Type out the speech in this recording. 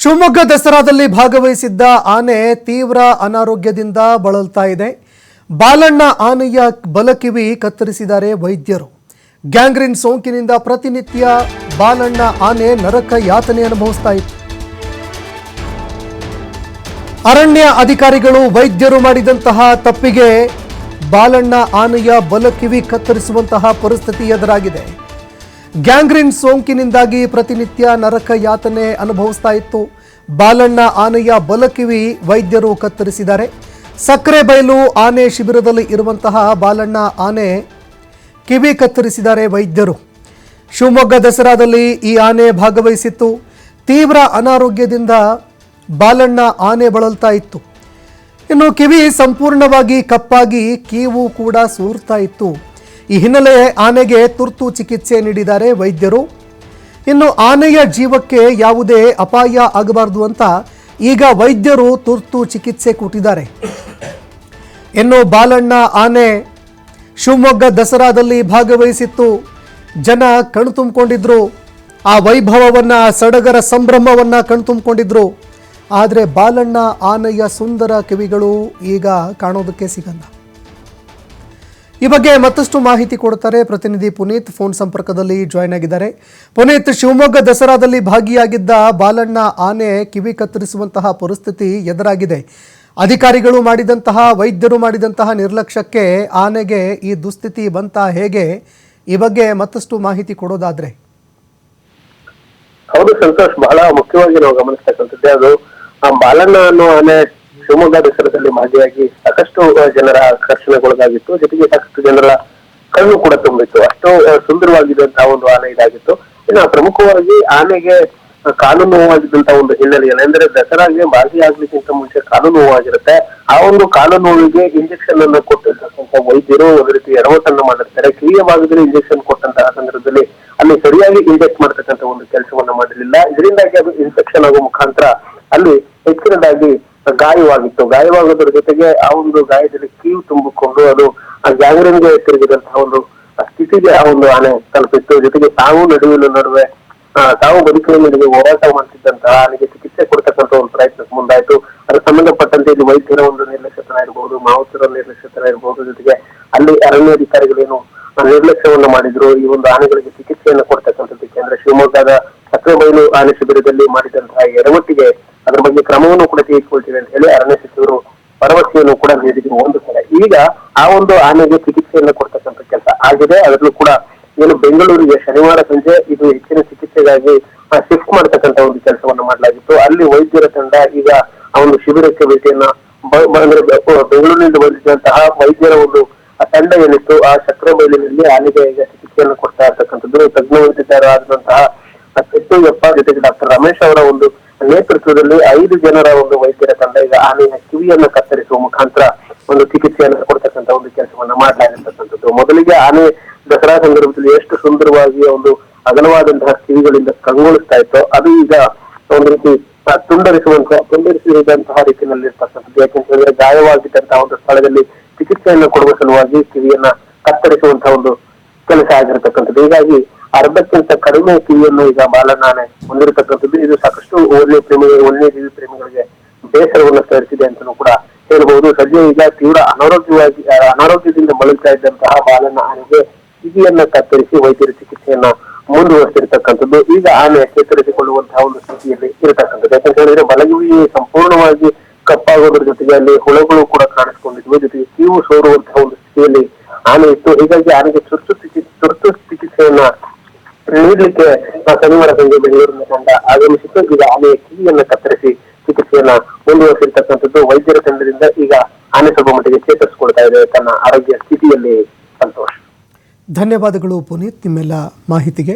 ಶಿವಮೊಗ್ಗ ದಸರಾದಲ್ಲಿ ಭಾಗವಹಿಸಿದ್ದ ಆನೆ ತೀವ್ರ ಅನಾರೋಗ್ಯದಿಂದ ಬಳಲ್ತಾ ಇದೆ. ಬಾಲಣ್ಣ ಆನೆಯ ಬಲಕಿವಿ ಕತ್ತರಿಸಿದ್ದಾರೆ ವೈದ್ಯರು. ಗ್ಯಾಂಗ್ರಿನ್ ಸೋಂಕಿನಿಂದ ಪ್ರತಿನಿತ್ಯ ಬಾಲಣ್ಣ ಆನೆ ನರಕ ಯಾತನೆ ಅನುಭವಿಸ್ತಾ ಇತ್ತು ಅರಣ್ಯ ಅಧಿಕಾರಿಗಳು ವೈದ್ಯರು ಮಾಡಿದಂತಹ ತಪ್ಪಿಗೆ ಬಾಲಣ್ಣ ಆನೆಯ ಬಲಕಿವಿ ಕತ್ತರಿಸುವಂತಹ ಪರಿಸ್ಥಿತಿ ಎದುರಾಗಿದೆ. ಗ್ಯಾಂಗ್ರೀನ್ ಸೋಂಕಿನಿಂದಾಗಿ ಪ್ರತಿನಿತ್ಯ ನರಕ ಯಾತನೆ ಅನುಭವಿಸ್ತಾ ಇತ್ತು. ಬಾಲಣ್ಣ ಆನೆಯ ಬಲಕಿವಿ ವೈದ್ಯರು ಕತ್ತರಿಸಿದ್ದಾರೆ. ಸಕ್ಕರೆ ಬಯಲು ಆನೆ ಶಿಬಿರದಲ್ಲಿ ಇರುವಂತಹ ಬಾಲಣ್ಣ ಆನೆ ಕಿವಿ ಕತ್ತರಿಸಿದ್ದಾರೆ ವೈದ್ಯರು. ಶಿವಮೊಗ್ಗ ದಸರಾದಲ್ಲಿ ಈ ಆನೆ ಭಾಗವಹಿಸಿತ್ತು. ತೀವ್ರ ಅನಾರೋಗ್ಯದಿಂದ ಬಾಲಣ್ಣ ಆನೆ ಬಳಲ್ತಾ ಇತ್ತು. ಇನ್ನು ಕಿವಿ ಸಂಪೂರ್ಣವಾಗಿ ಕಪ್ಪಾಗಿ ಕೀವು ಕೂಡ ಸೂರ್ತಾ ಇತ್ತು. ಈ ಹಿನ್ನೆಲೆ ಆನೆಗೆ ತುರ್ತು ಚಿಕಿತ್ಸೆ ನೀಡಿದ್ದಾರೆ ವೈದ್ಯರು. ಇನ್ನು ಆನೆಯ ಜೀವಕ್ಕೆ ಯಾವುದೇ ಅಪಾಯ ಆಗಬಾರದು ಅಂತ ಈಗ ವೈದ್ಯರು ತುರ್ತು ಚಿಕಿತ್ಸೆ ಕೊಟ್ಟಿದ್ದಾರೆ. ಇನ್ನು ಬಾಲಣ್ಣ ಆನೆ ಶಿವಮೊಗ್ಗ ದಸರಾದಲ್ಲಿ ಭಾಗವಹಿಸಿತ್ತು. ಜನ ಕಣ್ ತುಂಬಿಕೊಂಡಿದ್ರು ಆ ವೈಭವವನ್ನು, ಸಡಗರ ಸಂಭ್ರಮವನ್ನು ಕಣ್ತುಂಬಿಕೊಂಡಿದ್ರು. ಆದರೆ ಬಾಲಣ್ಣ ಆನೆಯ ಸುಂದರ ಕಿವಿಗಳು ಈಗ ಕಾಣೋದಕ್ಕೆ ಸಿಗಲ್ಲ. ಈ ಬಗ್ಗೆ ಮತ್ತಷ್ಟು ಮಾಹಿತಿ ಕೊಡುತ್ತಾರೆ ಪ್ರತಿನಿಧಿ ಪುನೀತ್. ಫೋನ್ ಸಂಪರ್ಕದಲ್ಲಿ ಜಾಯ್ನ್ ಆಗಿದ್ದಾರೆ. ಪುನೀತ್, ಶಿವಮೊಗ್ಗ ದಸರಾದಲ್ಲಿ ಭಾಗಿಯಾಗಿದ್ದ ಬಾಲಣ್ಣ ಆನೆ ಕಿವಿ ಕತ್ತರಿಸುವಂತಹ ಪರಿಸ್ಥಿತಿ ಎದುರಾಗಿದೆ. ಅಧಿಕಾರಿಗಳು ಮಾಡಿದಂತಹ, ವೈದ್ಯರು ಮಾಡಿದಂತಹ ನಿರ್ಲಕ್ಷ್ಯಕ್ಕೆ ಆನೆಗೆ ಈ ದುಸ್ಥಿತಿ ಬಂತ ಹೇಗೆ? ಈ ಬಗ್ಗೆ ಮತ್ತಷ್ಟು ಮಾಹಿತಿ ಕೊಡೋದಾದ್ರೆ. ಹೌದು ಸಂತೋಷ್, ಬಹಳ ಮುಖ್ಯವಾಗಿ ನಾವು ಗಮನಿಸ್ತಕ್ಕಂಥದ್ದೇ ಅದು. ಬಾಲಣ್ಣ ಅನ್ನೋ ಆನೆ ಶಿವಮೊಗ್ಗ ದಸರಾದಲ್ಲಿ ಮಾದರಿಯಾಗಿ ಸಾಕಷ್ಟು ಜನರ ಆಕರ್ಷಣೆಗೊಳಗಾಗಿತ್ತು. ಜೊತೆಗೆ ಸಾಕಷ್ಟು ಜನರ ಕಣ್ಣು ಕೂಡ ತುಂಬಿತ್ತು. ಅಷ್ಟು ಸುಂದರವಾಗಿದ್ದಂತಹ ಒಂದು ಆನೆ ಇದಾಗಿತ್ತು. ಇನ್ನು ಪ್ರಮುಖವಾಗಿ ಆನೆಗೆ ಕಾಲು ನೋವಾಗಿದ್ದಂತಹ ಒಂದು ಹಿನ್ನೆಲೆಯಲ್ಲಿ, ಅಂದ್ರೆ ದಸರಾಗೆ ಭಾಗಿಯಾಗ್ಲಿಕ್ಕಿಂತ ಮುಂಚೆ ಕಾಲು ನೋವಾಗಿರುತ್ತೆ. ಆ ಒಂದು ಕಾಲು ನೋವಿಗೆ ಇಂಜೆಕ್ಷನ್ ಅನ್ನು ಕೊಟ್ಟಿರ್ತಕ್ಕಂಥ ವೈದ್ಯರು ಒಂದು ರೀತಿ ಎಡವಟ್ಟನ್ನ ಮಾಡಿರ್ತಾರೆ. ಕಿವಿಯ ಭಾಗದಲ್ಲಿ ಇಂಜೆಕ್ಷನ್ ಕೊಟ್ಟಂತಹ ಸಂದರ್ಭದಲ್ಲಿ ಅಲ್ಲಿ ಸರಿಯಾಗಿ ಇಂಜೆಕ್ಟ್ ಮಾಡ್ತಕ್ಕಂಥ ಒಂದು ಕೆಲಸವನ್ನು ಮಾಡಲಿಲ್ಲ. ಇದರಿಂದಾಗಿ ಅದು ಇನ್ಫೆಕ್ಷನ್ ಆಗೋ ಮುಖಾಂತರ ಅಲ್ಲಿ ಹೆಚ್ಚಿನದಾಗಿ ಗಾಯವಾಗಿತ್ತು. ಗಾಯವಾಗೋದ್ರ ಜೊತೆಗೆ ಆ ಒಂದು ಗಾಯದಲ್ಲಿ ಕೀವು ತುಂಬಿಕೊಂಡು ಅದು ಆ ಗ್ಯಾಂಗ್ರೀನ್ಗೆ ತಿರುಗಿದಂತಹ ಒಂದು ಸ್ಥಿತಿಗೆ ಆ ಒಂದು ಆನೆ ತಲುಪಿತ್ತು. ಜೊತೆಗೆ ತಾವು ನಡುವಿನ ನಡುವೆ ಆ, ತಾವು ಬದುಕಿನ ನಡುವೆ ಹೋರಾಟ ಮಾಡ್ತಿದ್ದಂತಹ ಆನೆಗೆ ಚಿಕಿತ್ಸೆ ಕೊಡ್ತಕ್ಕಂಥ ಒಂದು ಪ್ರಯತ್ನ ಮುಂದಾಯ್ತು. ಅದಕ್ಕೆ ಸಂಬಂಧಪಟ್ಟಂತೆ ಇಲ್ಲಿ ವೈದ್ಯರ ಒಂದು ನಿರ್ಲಕ್ಷ್ಯತನ ಇರಬಹುದು ಮಾವುತರ ನಿರ್ಲಕ್ಷ್ಯತನ ಇರಬಹುದು ಜೊತೆಗೆ ಅಲ್ಲಿ ಅರಣ್ಯಾಧಿಕಾರಿಗಳೇನು ಆ, ನಿರ್ಲಕ್ಷ್ಯವನ್ನ ಮಾಡಿದ್ರು. ಈ ಒಂದು ಆನೆಗಳಿಗೆ ಚಿಕಿತ್ಸೆಯನ್ನು ಕೊಡ್ತಕ್ಕಂಥದ್ದಕ್ಕೆ ಅಂದ್ರೆ ಶಿವಮೊಗ್ಗದ ಸಕ್ರೆಬೈಲು ಆನೆ ಶಿಬಿರದಲ್ಲಿ ಮಾಡಿದಂತಹ ಎಡವಟ್ಟಿಗೆ ಅದರ ಬಗ್ಗೆ ಕ್ರಮವನ್ನು ಕೂಡ ತೆಗೆದುಕೊಳ್ತೀವಿ ಅಂತ ಹೇಳಿ ಅರಣ್ಯ ಸಚಿವರು ಭರವಸೆಯನ್ನು ಕೂಡ ನೀಡಿದ್ರು ಒಂದು ಕಡೆ. ಈಗ ಆ ಒಂದು ಆನೆಗೆ ಚಿಕಿತ್ಸೆಯನ್ನು ಕೊಡ್ತಕ್ಕಂಥ ಕೆಲಸ ಆಗಿದೆ. ಅದರಲ್ಲೂ ಕೂಡ ಏನು ಬೆಂಗಳೂರಿಗೆ ಶನಿವಾರ ಸಂಜೆ ಇದು ಹೆಚ್ಚಿನ ಚಿಕಿತ್ಸೆಗಾಗಿ ಶಿಫ್ಟ್ ಮಾಡ್ತಕ್ಕಂಥ ಒಂದು ಕೆಲಸವನ್ನು ಮಾಡಲಾಗಿತ್ತು. ಅಲ್ಲಿ ವೈದ್ಯರ ತಂಡ ಈಗ ಆ ಒಂದು ಶಿಬಿರಕ್ಕೆ ಭೇಟಿಯನ್ನ ಅಂದ್ರೆ ಬೆಂಗಳೂರಿನಿಂದ ಬಂದಿದ್ದಂತಹ ವೈದ್ಯರ ಒಂದು ತಂಡ ಏನಿತ್ತು, ಆ ಚಕ್ರ ಮೈಲಿನಲ್ಲಿ ಆನೆಗೆ ಈಗ ಚಿಕಿತ್ಸೆಯನ್ನು ಕೊಡ್ತಾ ಇರ್ತಕ್ಕಂಥದ್ದು. ತಜ್ಞ ವೈದ್ಯರಾದಂತಹ ಜೊತೆಗೆ ಡಾಕ್ಟರ್ ರಮೇಶ್ ಅವರ ಒಂದು ನೇತೃತ್ವದಲ್ಲಿ ಐದು ಜನರ ಒಂದು ವೈದ್ಯರ ತಂಡ ಈಗ ಆನೆಯ ಕಿವಿಯನ್ನು ಕತ್ತರಿಸುವ ಮುಖಾಂತರ ಒಂದು ಚಿಕಿತ್ಸೆಯನ್ನು ಕೊಡ್ತಕ್ಕಂತ ಒಂದು ಕೆಲಸವನ್ನ ಮಾಡಲಾಗಿರ್ತಕ್ಕಂಥದ್ದು. ಮೊದಲಿಗೆ ಆನೆ ದಸರಾ ಸಂದರ್ಭದಲ್ಲಿ ಎಷ್ಟು ಸುಂದರವಾಗಿ ಒಂದು ಅಗಲವಾದಂತಹ ಕಿವಿಗಳಿಂದ ಕಂಗೊಳಿಸ್ತಾ ಇತ್ತು, ಅದು ಈಗ ಒಂದು ರೀತಿ ತುಂಡರಿಸುವಂತಹ ತುಂಡರಿಸುವಂತ ತುಂಡರಿಸಿದಂತಹ ರೀತಿಯಲ್ಲಿ ಇರ್ತಕ್ಕಂಥದ್ದು ಯಾಕೆಂತಂದ್ರೆ ಗಾಯವಾಗಿದ್ದಂತಹ ಒಂದು ಸ್ಥಳದಲ್ಲಿ ಚಿಕಿತ್ಸೆಯನ್ನು ಕೊಡುವ ಸಲುವಾಗಿ ಕಿವಿಯನ್ನ ಕತ್ತರಿಸುವಂತಹ ಒಂದು ಕೆಲಸ ಆಗಿರತಕ್ಕಂಥದ್ದು. ಹೀಗಾಗಿ ಅರ್ಧಕ್ಕಿಂತ ಕಡಿಮೆ ಕಿವಿಯನ್ನು ಈಗ ಬಾಲನಾನೆ ಹೊಂದಿರತಕ್ಕಂಥದ್ದು. ಇದು ಸಾಕಷ್ಟು ಹೇಳ್ಬಹುದು ಸದ್ಯ ಈಗ ತೀವ್ರ ಅನಾರೋಗ್ಯವಾಗಿ ಅನಾರೋಗ್ಯದಿಂದ ಬಳಲ್ತಾ ಇದ್ದಂತಹ ಬಾಲನ ಆನೆಗೆ ಕಿವಿಯನ್ನ ಕತ್ತರಿಸಿ ವೈದ್ಯರ ಚಿಕಿತ್ಸೆಯನ್ನ ಮುಂದುವರಿಸಿರ್ತಕ್ಕಂಥದ್ದು. ಈಗ ಆನೆ ಚೇತರಿಸಿಕೊಳ್ಳುವಂತಹ ಒಂದು ಸ್ಥಿತಿಯಲ್ಲಿ ಇರತಕ್ಕಂಥದ್ದು. ಯಾಕಂತ ಹೇಳಿದ್ರೆ ಬಲಗಿವಿ ಸಂಪೂರ್ಣವಾಗಿ ಕಪ್ಪಾಗೋದ್ರ ಜೊತೆಗೆ ಅಲ್ಲಿ ಹುಳಗಳು ಕೂಡ ಕಾಣಿಸ್ಕೊಂಡಿದ್ವು. ಜೊತೆಗೆ ಕೀವು ಸೋರುವಂತಹ ಒಂದು ಸ್ಥಿತಿಯಲ್ಲಿ ಆನೆ ಇತ್ತು. ಹೀಗಾಗಿ ಆನೆಗೆ ಚಿಕಿತ್ಸೆ, ತುರ್ತು ಚಿಕಿತ್ಸೆಯನ್ನ ನೀಡಲಿಕ್ಕೆ ಶನಿವಾರ ಸಂಜೆ ಬೆಂಗಳೂರಿನ ತಂಡ ಆಗಮಿಸಿತ್ತು ಈಗ ಆನೆಯ ಕಿವಿಯನ್ನ ಕತ್ತರಿಸಿ ಚಿಕಿತ್ಸೆಯನ್ನ ಮುಂದುವರಿಸಿರ್ತಕ್ಕಂಥದ್ದು ವೈದ್ಯರ ತಂಡದಿಂದ ಈಗ ಆನೆ ಸ್ವಲ್ಪ ಮಟ್ಟಿಗೆ ಚೇತರಿಸಿಕೊಳ್ತಾ ಇದೆ. ತನ್ನ ಆರೋಗ್ಯ ಸ್ಥಿತಿಯಲ್ಲಿ ಸಂತೋಷ. ಧನ್ಯವಾದಗಳು ಪುನೀತ್, ನಿಮ್ಮೆಲ್ಲ ಮಾಹಿತಿಗೆ.